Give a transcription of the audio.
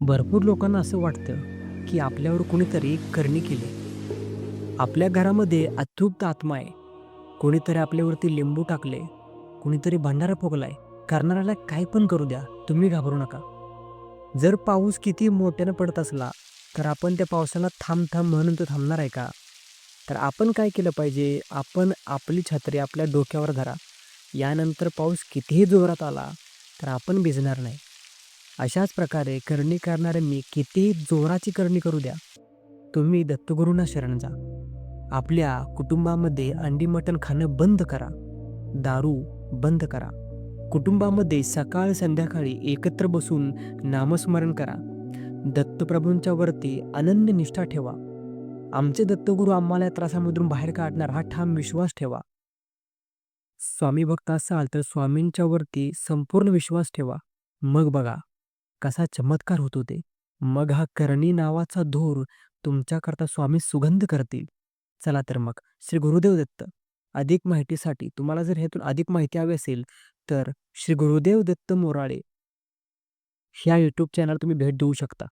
भरपूर लोकांना असं वाटतं की आपल्यावर कुणीतरी करणी केली. आपल्या घरामध्ये अतृप्त आत्मा आहे. कोणीतरी आपल्यावरती लिंबू टाकले कुणीतरी भंडारा फोगलाय. करणाऱ्याला काय पण करू द्या तुम्ही घाबरू नका. जर पाऊस किती मोठ्यानं पडत असला तर आपण त्या पावसाला थांब थांब म्हणून तो थांबणार आहे का? तर आपण काय केलं पाहिजे? आपण आपली छत्री आपल्या डोक्यावर धरा. यानंतर पाऊस कितीही जोरात आला तर आपण भिजणार नाही. अशाच प्रकारे करणी करणारे मी कितीही जोराची करणी करू द्या तुम्ही दत्तगुरूंना शरण जा. आपल्या कुटुंबामध्ये अंडी मटण खाणं बंद करा. दारू बंद करा. कुटुंबामध्ये सकाळ संध्याकाळी एकत्र बसून नामस्मरण करा. दत्तप्रभूंच्या वरती अनन्य निष्ठा ठेवा. आमचे दत्तगुरू आम्हाला या त्रासामधून बाहेर काढणार हा ठाम विश्वास ठेवा. स्वामी भक्त असाल तर स्वामींच्या वरती संपूर्ण विश्वास ठेवा. मग बघा. कसा चमत्कार होतो ते मग हा करणी नावाचा धूर तुमच्याकरता स्वामी सुगंध करतील. चला तर मग श्री गुरुदेव दत्त अधिक माहितीसाठी तुम्हाला जर ह्यातून अधिक माहिती हवी असेल तर श्री गुरुदेव दत्त मोराळे ह्या यूट्यूब चॅनल तुम्ही भेट देऊ शकता.